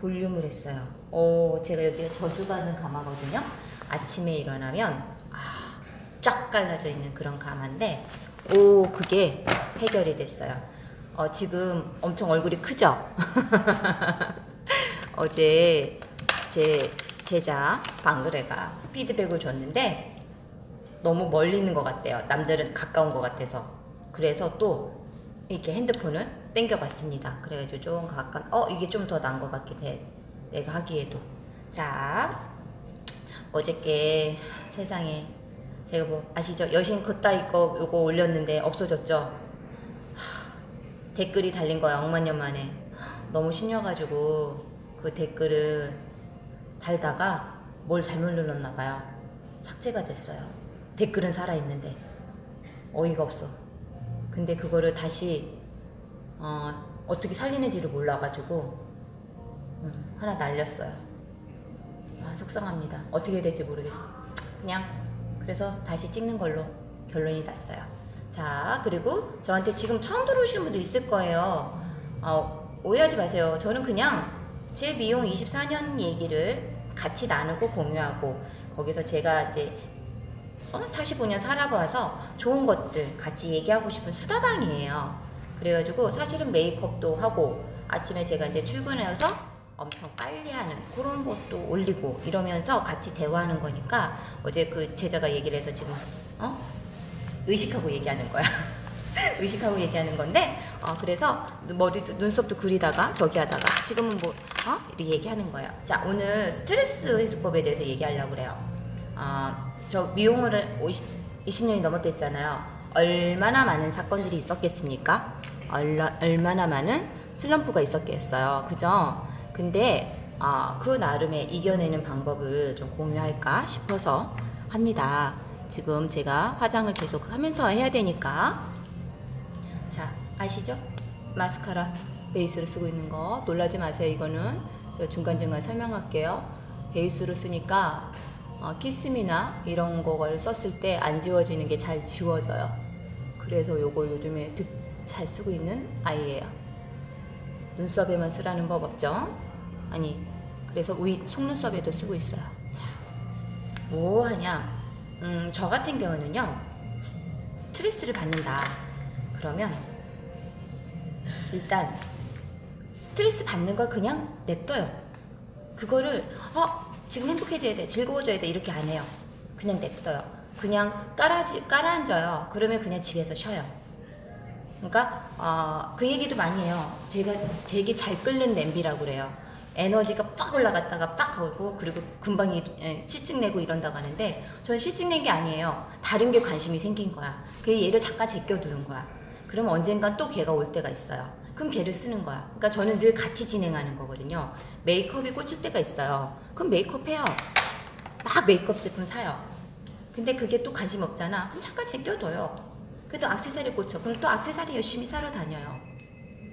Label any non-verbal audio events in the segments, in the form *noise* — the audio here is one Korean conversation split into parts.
볼륨을 했어요. 오, 제가 여기가 저주받은 가마거든요. 아침에 일어나면 아, 쫙 갈라져 있는 그런 가마인데 오, 그게 해결이 됐어요. 어, 지금 엄청 얼굴이 크죠? *laughs* 어제 제 제자 방그레가 피드백을 줬는데 너무 멀리 있는 것 같대요. 남들은 가까운 것 같아서. 그래서 또 이렇게 핸드폰을 땡겨봤습니다. 그래가지고 좀 가까, 어, 이게 좀더 나은 것 같긴 해. 내가 하기에도. 자, 어저께 세상에, 제가 뭐, 아시죠? 여신 걷다 이거 요거 올렸는데 없어졌죠? 하, 댓글이 달린 거야, 억만 년 만에. 너무 신려가지고 그 댓글을 달다가 뭘 잘못 눌렀나 봐요. 삭제가 됐어요. 댓글은 살아있는데. 어이가 없어. 근데 그거를 다시 어, 어떻게 살리는지를 몰라가지고 음, 하나 날렸어요. 아 속상합니다. 어떻게 될지 모르겠어. 그냥 그래서 다시 찍는 걸로 결론이 났어요. 자 그리고 저한테 지금 처음 들어오시는 분도 있을 거예요. 어, 오해하지 마세요. 저는 그냥 제 미용 24년 얘기를 같이 나누고 공유하고 거기서 제가 이제 어? 45년 살아봐서 좋은 것들 같이 얘기하고 싶은 수다방이에요. 그래가지고 사실은 메이크업도 하고 아침에 제가 이제 출근해서 엄청 빨리 하는 그런 것도 올리고 이러면서 같이 대화하는 거니까 어제 그 제자가 얘기를 해서 지금 어? 의식하고 얘기하는 거야. *laughs* 의식하고 얘기하는 건데 어, 그래서 머리도 눈썹도 그리다가 저기 하다가 지금은 뭐 어? 이렇게 얘기하는 거예요. 자 오늘 스트레스 해소법에 대해서 얘기하려고 그래요. 어, 저 미용을 50, 20년이 넘었댔잖아요. 얼마나 많은 사건들이 있었겠습니까? 얼마나 많은 슬럼프가 있었겠어요. 그죠? 근데 어, 그 나름의 이겨내는 방법을 좀 공유할까 싶어서 합니다. 지금 제가 화장을 계속 하면서 해야 되니까 자 아시죠? 마스카라 베이스를 쓰고 있는 거 놀라지 마세요. 이거는 중간중간 설명할게요. 베이스로 쓰니까 어, 키스미나 이런 거를 썼을 때 안 지워지는 게 잘 지워져요. 그래서 요거 요즘에 득 잘 쓰고 있는 아이예요. 눈썹에만 쓰라는 법 없죠? 아니 그래서 위 속눈썹에도 쓰고 있어요. 자, 뭐 하냐? 음, 저 같은 경우는요 스트레스를 받는다. 그러면 일단 스트레스 받는 걸 그냥 냅둬요. 그거를 어 지금 행복해져야 돼, 즐거워져야 돼 이렇게 안 해요. 그냥 냅둬요. 그냥 깔아지 깔아앉아요. 그러면 그냥 집에서 쉬어요. 그러니까 어, 그 얘기도 많이 해요. 제가 되게 잘 끓는 냄비라고 그래요. 에너지가 빡 올라갔다가 빡 가고 그리고 금방 이, 예, 실증 내고 이런다고 하는데 저는 실증 낸 게 아니에요. 다른 게 관심이 생긴 거야. 그 얘를 잠깐 제껴두는 거야. 그럼 언젠간 또 걔가 올 때가 있어요. 그럼 걔를 쓰는 거야. 그러니까 저는 늘 같이 진행하는 거거든요. 메이크업이 꽂힐 때가 있어요. 그럼 메이크업 해요. 막 메이크업 제품 사요. 근데 그게 또 관심 없잖아. 그럼 잠깐 제껴둬요. 그래도 악세사리 꽂혀. 그럼 또 악세사리 열심히 사러 다녀요.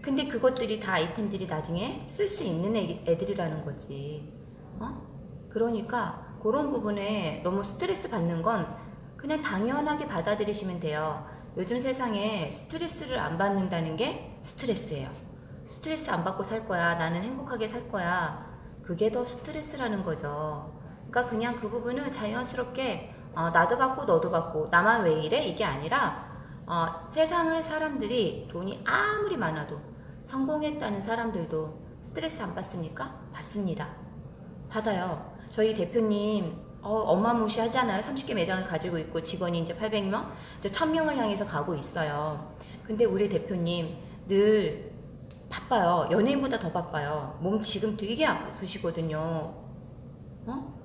근데 그것들이 다 아이템들이 나중에 쓸 수 있는 애들이라는 거지. 어? 그러니까 그런 부분에 너무 스트레스 받는 건 그냥 당연하게 받아들이시면 돼요. 요즘 세상에 스트레스를 안 받는다는 게 스트레스예요. 스트레스 안 받고 살 거야. 나는 행복하게 살 거야. 그게 더 스트레스라는 거죠. 그러니까 그냥 그 부분을 자연스럽게 어, 나도 받고 너도 받고 나만 왜 이래? 이게 아니라 어, 세상의 사람들이 돈이 아무리 많아도 성공했다는 사람들도 스트레스 안 받습니까? 받습니다. 받아요. 저희 대표님 어, 엄마무시 하잖아요. 30개 매장을 가지고 있고 직원이 이제 800명, 이제 1000명을 향해서 가고 있어요. 근데 우리 대표님 늘 바빠요. 연예인보다 더 바빠요. 몸 지금 되게 아프시거든요. 어?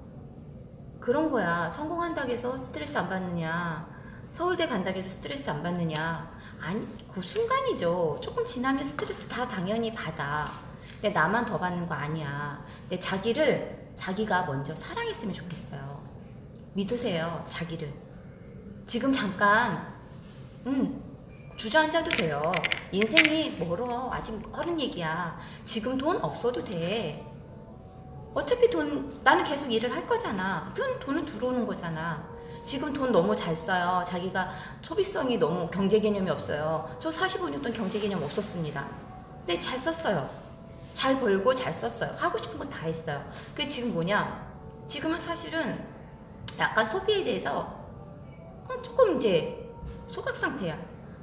그런 거야. 성공한다고 해서 스트레스 안 받느냐. 서울대 간다고 해서 스트레스 안 받느냐. 아니, 그 순간이죠. 조금 지나면 스트레스 다 당연히 받아. 근데 나만 더 받는 거 아니야. 근데 자기를, 자기가 먼저 사랑했으면 좋겠어요. 믿으세요, 자기를. 지금 잠깐, 음, 주저앉아도 돼요. 인생이 멀어. 아직 어른 얘기야. 지금 돈 없어도 돼. 어차피 돈, 나는 계속 일을 할 거잖아. 돈, 돈은 들어오는 거잖아. 지금 돈 너무 잘 써요. 자기가 소비성이 너무 경제 개념이 없어요. 저 45년 동안 경제 개념 없었습니다. 근데 잘 썼어요. 잘 벌고 잘 썼어요. 하고 싶은 건 다 했어요. 그게 지금 뭐냐? 지금은 사실은 약간 소비에 대해서 어, 조금 이제 소각 상태야.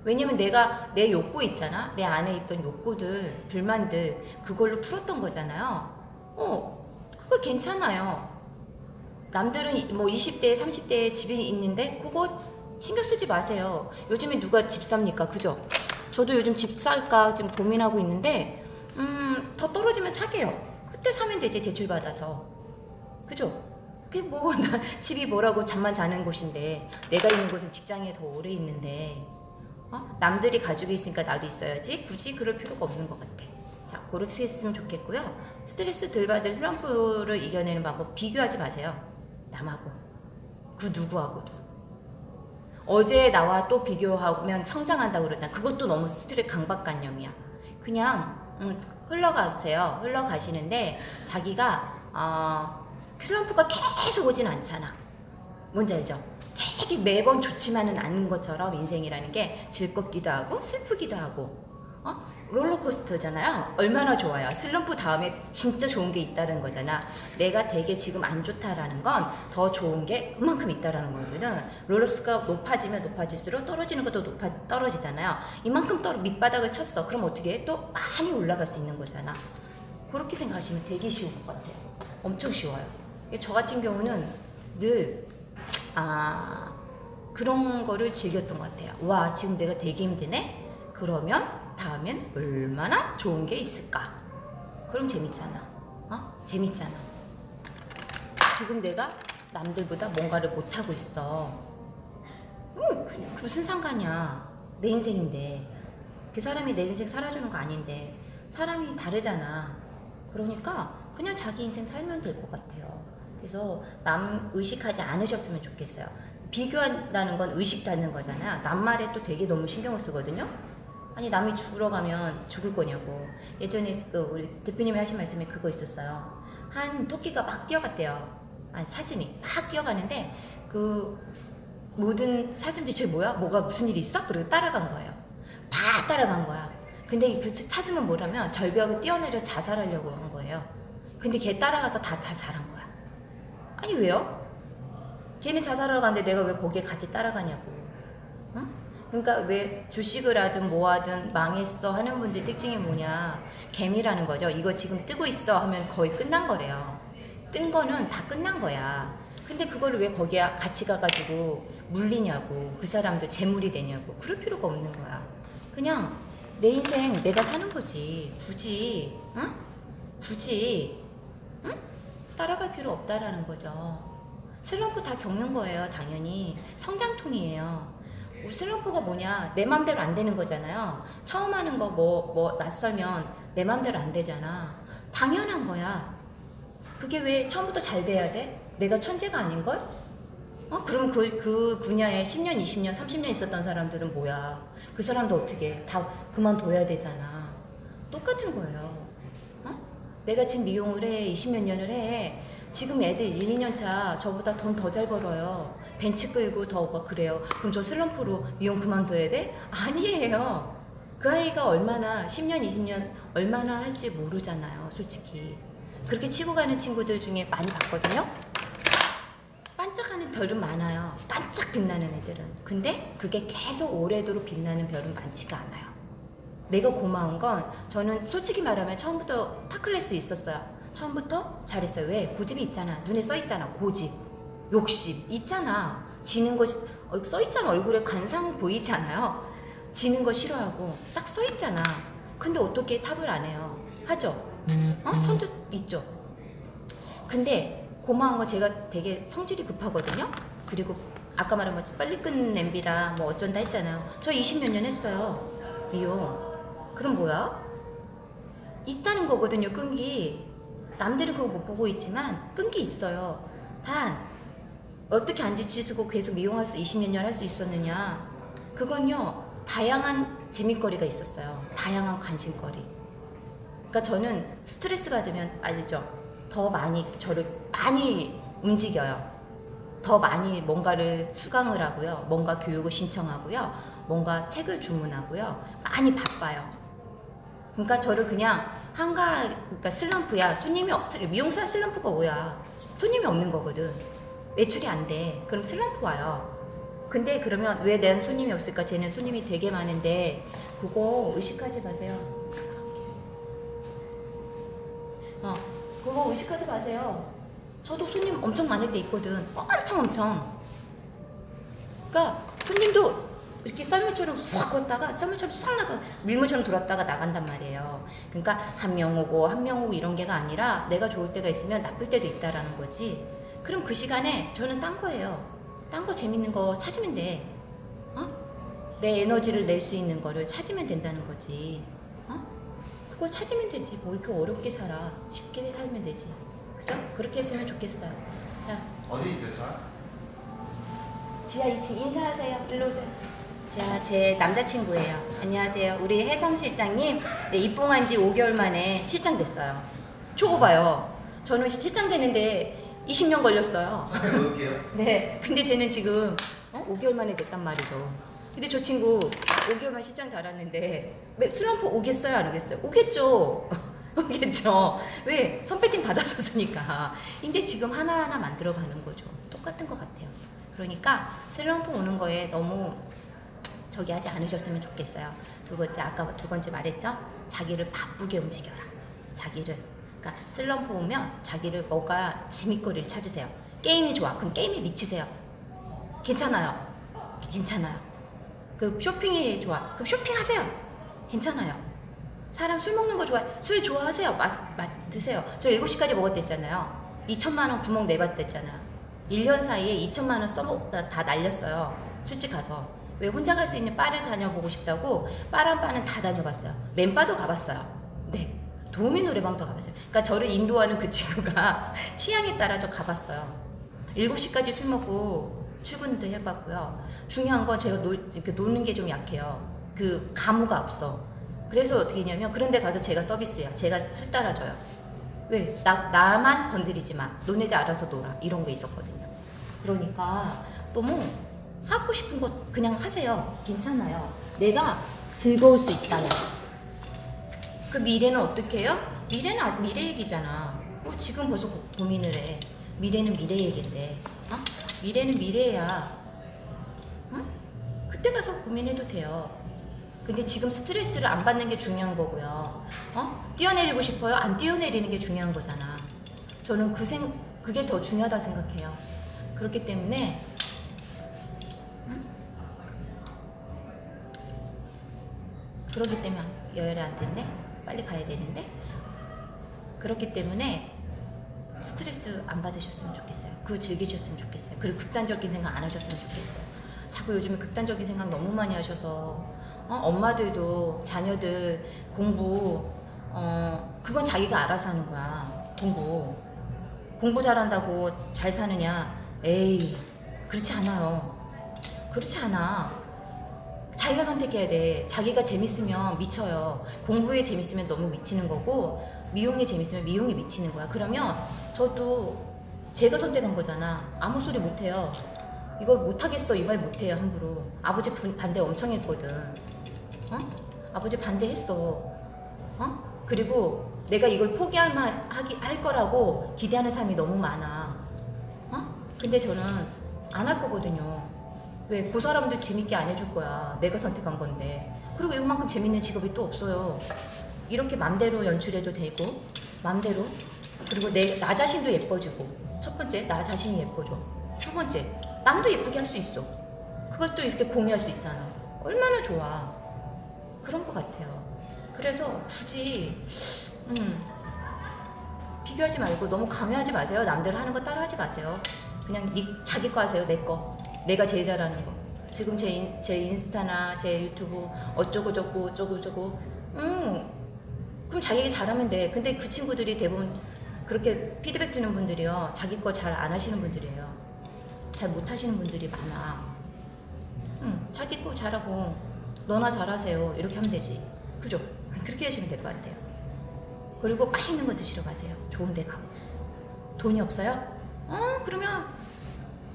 왜냐면 내가 내 욕구 있잖아. 내 안에 있던 욕구들, 불만들, 그걸로 풀었던 거잖아요. 어, 그거 괜찮아요. 남들은 뭐 20대, 30대에 집이 있는데 그거 신경 쓰지 마세요. 요즘에 누가 집 삽니까? 그죠? 저도 요즘 집 살까 지금 고민하고 있는데, 음, 더 떨어지면 사게요. 그때 사면 되지, 대출 받아서. 그죠? 그게 뭐, *laughs* 나 집이 뭐라고 잠만 자는 곳인데, 내가 있는 곳은 직장에 더 오래 있는데, 어? 남들이 가지고 있으니까 나도 있어야지. 굳이 그럴 필요가 없는 것 같아. 자, 그렇게 했으면 좋겠고요. 스트레스 덜 받을 슬럼프를 이겨내는 방법 비교하지 마세요. 남하고. 그 누구하고도. 어제 나와 또 비교하면 성장한다고 그러잖아. 그것도 너무 스트레스 강박관념이야. 그냥 음, 흘러가세요. 흘러가시는데 자기가 어, 슬럼프가 계속 오진 않잖아. 뭔지 알죠? 되게 매번 좋지만은 않은 것처럼 인생이라는 게 즐겁기도 하고 슬프기도 하고 어? 롤러코스터잖아요. 얼마나 좋아요. 슬럼프 다음에 진짜 좋은 게 있다는 거잖아. 내가 되게 지금 안 좋다라는 건 더 좋은 게 그만큼 있다라는 거거든. 롤러스가 높아지면 높아질수록 떨어지는 것도 높아 떨어지잖아요. 이만큼 떨어 밑바닥을 쳤어. 그럼 어떻게 해? 또 많이 올라갈 수 있는 거잖아. 그렇게 생각하시면 되게 쉬운 것 같아요. 엄청 쉬워요. 저 같은 경우는 늘 아, 그런 거를 즐겼던 것 같아요. 와, 지금 내가 되게 힘드네? 그러면 다음엔 얼마나 좋은 게 있을까? 그럼 재밌잖아. 어? 재밌잖아. 지금 내가 남들보다 뭔가를 못하고 있어. 음, 그, 무슨 상관이야. 내 인생인데. 그 사람이 내 인생 살아주는 거 아닌데. 사람이 다르잖아. 그러니까 그냥 자기 인생 살면 될 것 같아요. 그래서 남 의식하지 않으셨으면 좋겠어요. 비교한다는 건 의식하는 거잖아요. 남 말에 또 되게 너무 신경을 쓰거든요. 아니 남이 죽으러 가면 죽을 거냐고. 예전에 그 우리 대표님이 하신 말씀에 그거 있었어요. 한 토끼가 막 뛰어갔대요. 아니 사슴이 막 뛰어가는데 그 모든 사슴들이 쟤 뭐야? 뭐가 무슨 일이 있어? 그리고 따라간 거예요. 다 따라간 거야. 근데 그 사슴은 뭐라면 절벽을 뛰어내려 자살하려고 한 거예요. 근데 걔 따라가서 다 자살한 거야. 아니 왜요? 걔네 자살하러 가는데 내가 왜 거기에 같이 따라가냐고. 응? 그러니까 왜 주식을 하든 뭐 하든 망했어 하는 분들 특징이 뭐냐. 개미라는 거죠. 이거 지금 뜨고 있어 하면 거의 끝난 거래요. 뜬 거는 다 끝난 거야. 근데 그걸 왜 거기에 같이 가가지고 물리냐고. 그 사람도 재물이 되냐고. 그럴 필요가 없는 거야. 그냥 내 인생 내가 사는 거지. 굳이, 응? 굳이, 응? 따라갈 필요 없다라는 거죠. 슬럼프 다 겪는 거예요, 당연히. 성장통이에요. 슬럼프가 뭐냐? 내 맘대로 안 되는 거잖아요. 처음 하는 거 뭐, 뭐, 낯설면 내 맘대로 안 되잖아. 당연한 거야. 그게 왜 처음부터 잘 돼야 돼? 내가 천재가 아닌걸? 어? 그럼 그, 그 분야에 10년, 20년, 30년 있었던 사람들은 뭐야? 그 사람도 어떻게 해? 다 그만둬야 되잖아. 똑같은 거예요. 어? 내가 지금 미용을 해, 20몇 년을 해. 지금 애들 1, 2년 차 저보다 돈 더 잘 벌어요. 벤치 끌고 더막 그래요. 그럼 저 슬럼프로 미용 그만둬야 돼? 아니에요. 그 아이가 얼마나 10년, 20년 얼마나 할지 모르잖아요. 솔직히. 그렇게 치고 가는 친구들 중에 많이 봤거든요. 반짝하는 별은 많아요. 반짝 빛나는 애들은. 근데 그게 계속 오래도록 빛나는 별은 많지가 않아요. 내가 고마운 건 저는 솔직히 말하면 처음부터 타 클래스 있었어요. 처음부터 잘했어요. 왜? 고집이 있잖아. 눈에 써 있잖아. 고집. 욕심. 있잖아. 지는 거 어, 써 있잖아. 얼굴에 관상 보이잖아요. 지는 거 싫어하고 딱 써 있잖아. 근데 어떻게 탑을 안 해요? 하죠? 어? 선도 있죠. 근데 고마운 건 제가 되게 성질이 급하거든요. 그리고 아까 말한 것처럼 빨리 끄는 냄비라 뭐 어쩐다 했잖아요. 저 20몇 년 했어요. 미용. 그럼 뭐야? 있다는 거거든요, 끈기. 남들은 그거 못 보고 있지만 끈기 있어요. 단 어떻게 안 지치고 계속 미용할 수 20몇 년할 수 있었느냐? 그건요. 다양한 재밌거리가 있었어요. 다양한 관심거리. 그러니까 저는 스트레스 받으면 알죠. 더 많이 저를 많이 움직여요. 더 많이 뭔가를 수강을 하고요. 뭔가 교육을 신청하고요. 뭔가 책을 주문하고요. 많이 바빠요. 그러니까 저를 그냥 한가 그러니까 슬럼프야. 손님이 없 미용사 슬럼프가 뭐야? 손님이 없는 거거든. 매출이 안 돼. 그럼 슬럼프 와요. 근데 그러면 왜 내 손님이 없을까? 쟤는 손님이 되게 많은데 그거 의식하지 마세요. 어, 그거 의식하지 마세요. 저도 손님 엄청 많을 때 있거든. 엄청 엄청. 그러니까 손님도 이렇게 썰물처럼 확 걷다가 썰물처럼 싹 나가 밀물처럼 들었다가 나간단 말이에요. 그러니까 한 명 오고 한 명 오고 이런 게가 아니라 내가 좋을 때가 있으면 나쁠 때도 있다라는 거지. 그럼 그 시간에 저는 딴 거예요. 딴 거 재밌는 거 찾으면 돼. 어? 내 에너지를 낼 수 있는 거를 찾으면 된다는 거지. 어? 그걸 찾으면 되지. 뭐 이렇게 어렵게 살아. 쉽게 살면 되지. 그죠? 그렇게 했으면 좋겠어요. 자, 어디 있어요, 차? 지하 2층 인사하세요. 일로 오세요. 자, 제 남자친구예요. 안녕하세요. 우리 혜성 실장님, 네, 입봉한 지 5개월 만에 실장 됐어요. 초고 봐요. 저는 실장 되는데 20년 걸렸어요. *laughs* 네. 근데 쟤는 지금 어? 5개월 만에 됐단 말이죠. 근데 저 친구 5개월만 실장 달았는데 왜 슬럼프 오겠어요? 안 오겠어요? 오겠죠. *laughs* 오겠죠. 왜? 선배팅 받았었으니까. 이제 지금 하나하나 만들어가는 거죠. 똑같은 것 같아요. 그러니까 슬럼프 오는 거에 너무 저기 하지 않으셨으면 좋겠어요. 두 번째, 아까 두 번째 말했죠? 자기를 바쁘게 움직여라. 자기를. 그러니까 슬럼프 오면 자기를 뭐가 재밌거리를 찾으세요. 게임이 좋아. 그럼 게임에 미치세요. 괜찮아요. 괜찮아요. 그 쇼핑이 좋아. 그럼 쇼핑하세요. 괜찮아요. 사람 술 먹는 거 좋아해. 술 좋아하세요. 맛, 맛 드세요. 저 7시까지 먹었댔잖아요. 2천만 원 구멍 내봤댔잖아요. 1년 사이에 2천만 원 써먹다 다 날렸어요. 술집 가서. 왜 혼자 갈 수 있는 바를 다녀보고 싶다고 바란 바는 다 다녀봤어요. 맨바도 가봤어요. 네. 도우미 노래방도 가봤어요. 그러니까 저를 인도하는 그 친구가 *laughs* 취향에 따라 저 가봤어요. 7시까지 술 먹고 출근도 해봤고요. 중요한 건 제가 놀, 이렇게 노는 게 좀 약해요. 그 가무가 없어. 그래서 어떻게 했냐면 그런 데 가서 제가 서비스해요. 제가 술 따라줘요. 왜? 나, 나만 건드리지 마. 너네들 알아서 놀아. 이런 게 있었거든요. 그러니까 너무 하고 싶은 것 그냥 하세요. 괜찮아요. 내가 즐거울 수 있다면. 그 미래는 어떻게 해요? 미래는 아- 미래 얘기잖아. 뭐 지금 벌써 고, 고민을 해. 미래는 미래 얘기인데. 어? 미래는 미래야. 응? 그때 가서 고민해도 돼요. 근데 지금 스트레스를 안 받는 게 중요한 거고요. 어? 뛰어내리고 싶어요? 안 뛰어내리는 게 중요한 거잖아. 저는 그 생, 그게 더 중요하다 생각해요. 그렇기 때문에, 그렇기 때문에 여열이 안 된대? 빨리 가야 되는데? 그렇기 때문에 스트레스 안 받으셨으면 좋겠어요. 그거 즐기셨으면 좋겠어요. 그리고 극단적인 생각 안 하셨으면 좋겠어요. 자꾸 요즘에 극단적인 생각 너무 많이 하셔서 어? 엄마들도 자녀들 공부 어 그건 자기가 알아서 하는 거야. 공부 공부 잘한다고 잘 사느냐? 에이 그렇지 않아요. 그렇지 않아. 자기가 선택해야 돼. 자기가 재밌으면 미쳐요. 공부에 재밌으면 너무 미치는 거고 미용에 재밌으면 미용에 미치는 거야. 그러면 저도 제가 선택한 거잖아. 아무 소리 못 해요. 이거 못 하겠어 이 말 못 해요 함부로. 아버지 분- 반대 엄청 했거든. 어? 아버지 반대했어. 어? 그리고 내가 이걸 포기할 만 하기 할 거라고 기대하는 사람이 너무 많아. 어? 근데 저는 안 할 거거든요. 왜? 그 사람들 재밌게 안 해줄 거야. 내가 선택한 건데. 그리고 이만큼 재밌는 직업이 또 없어요. 이렇게 맘대로 연출해도 되고, 맘대로. 그리고 내, 나 자신도 예뻐지고. 첫 번째, 나 자신이 예뻐져. 두 번째, 남도 예쁘게 할 수 있어. 또 이렇게 공유할 수 있잖아. 얼마나 좋아. 그런 것 같아요. 그래서 굳이, 음, 비교하지 말고 너무 강요하지 마세요. 남들 하는 거 따라 하지 마세요. 그냥 니, 자기 거 하세요. 내 거. 내가 제일 잘하는 거. 지금 제, 인, 제 인스타나 제 유튜브 어쩌고 저쩌고 어쩌고 저쩌고 음 그럼 자기가 잘하면 돼. 근데 그 친구들이 대부분 그렇게 피드백 주는 분들이요. 자기 거 잘 안 하시는 분들이에요. 잘 못 하시는 분들이 많아. 응, 자기 거 잘하고 너나 잘하세요. 이렇게 하면 되지. 그죠? *laughs* 그렇게 하시면 될 것 같아요. 그리고 맛있는 거 드시러 가세요. 좋은 데 가고. 돈이 없어요? 어, 그러면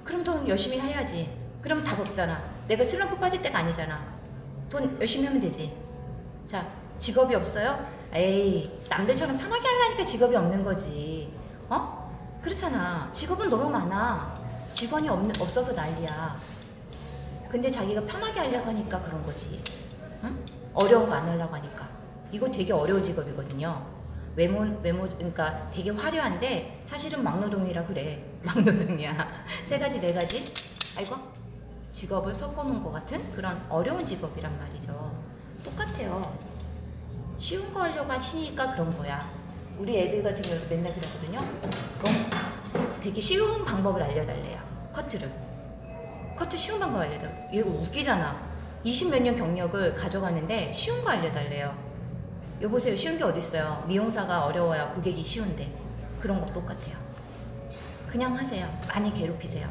그럼 돈 열심히 해야지. 그럼 답 없잖아. 내가 슬럼프 빠질 때가 아니잖아. 돈 열심히 하면 되지. 자, 직업이 없어요? 에이, 남들처럼 편하게 하려니까 직업이 없는 거지. 어? 그렇잖아. 직업은 너무 많아. 직원이 없는, 없어서 난리야. 근데 자기가 편하게 하려고 하니까 그런 거지. 응? 어려운 거 안 하려고 하니까. 이거 되게 어려운 직업이거든요. 외모, 외모, 그러니까 되게 화려한데 사실은 막노동이라 그래. 막노동이야. *laughs* 세 가지, 네 가지? 아이고. 직업을 섞어놓은 것 같은 그런 어려운 직업이란 말이죠. 똑같아요. 쉬운 거 하려고 하시니까 그런 거야. 우리 애들 같은 경우도 맨날 그러거든요. 어? 되게 쉬운 방법을 알려달래요. 커트를. 커트 쉬운 방법 알려달래요. 이거 웃기잖아. 20 몇 년 경력을 가져가는데 쉬운 거 알려달래요. 여보세요. 쉬운 게 어딨어요. 미용사가 어려워야 고객이 쉬운데. 그런 거 똑같아요. 그냥 하세요. 많이 괴롭히세요.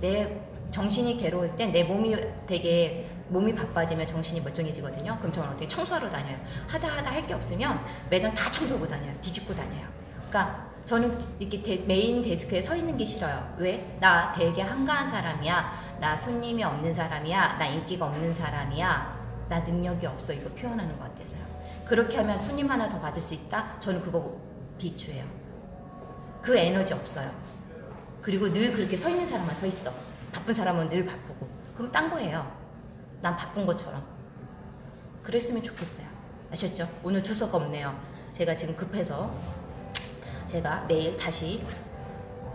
내 정신이 괴로울 땐 내 몸이 되게 몸이 바빠지면 정신이 멀쩡해지거든요. 그럼 저는 어떻게 청소하러 다녀요. 하다 하다 할 게 없으면 매장 다 청소하고 다녀요. 뒤집고 다녀요. 그러니까 저는 이렇게 데- 메인 데스크에 서 있는 게 싫어요. 왜? 나 되게 한가한 사람이야. 나 손님이 없는 사람이야. 나 인기가 없는 사람이야. 나 능력이 없어. 이거 표현하는 것 같아서요. 그렇게 하면 손님 하나 더 받을 수 있다? 저는 그거 비추해요. 그 에너지 없어요. 그리고 늘 그렇게 서 있는 사람만 서 있어. 바쁜 사람은 늘 바쁘고. 그럼 딴 거예요. 난 바쁜 것처럼. 그랬으면 좋겠어요. 아셨죠? 오늘 두서가 없네요. 제가 지금 급해서 제가 내일 다시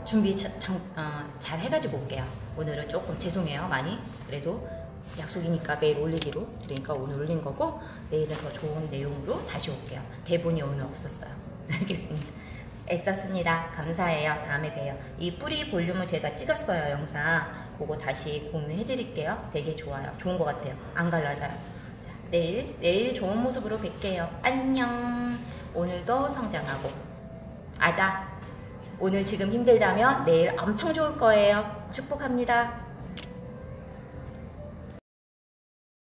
준비 자- 장- 어, 잘 해가지고 올게요. 오늘은 조금 죄송해요. 많이. 그래도 약속이니까 매일 올리기로. 그러니까 오늘 올린 거고 내일은 더 좋은 내용으로 다시 올게요. 대본이 오늘 없었어요. *laughs* 알겠습니다. 애썼습니다. 감사해요. 다음에 봬요. 이 뿌리 볼륨을 제가 찍었어요. 영상. 그거 다시 공유해 드릴게요. 되게 좋아요. 좋은 것 같아요. 안 갈라져요. 자, 내일, 내일 좋은 모습으로 뵐게요. 안녕. 오늘도 성장하고. 아자. 오늘 지금 힘들다면 내일 엄청 좋을 거예요. 축복합니다.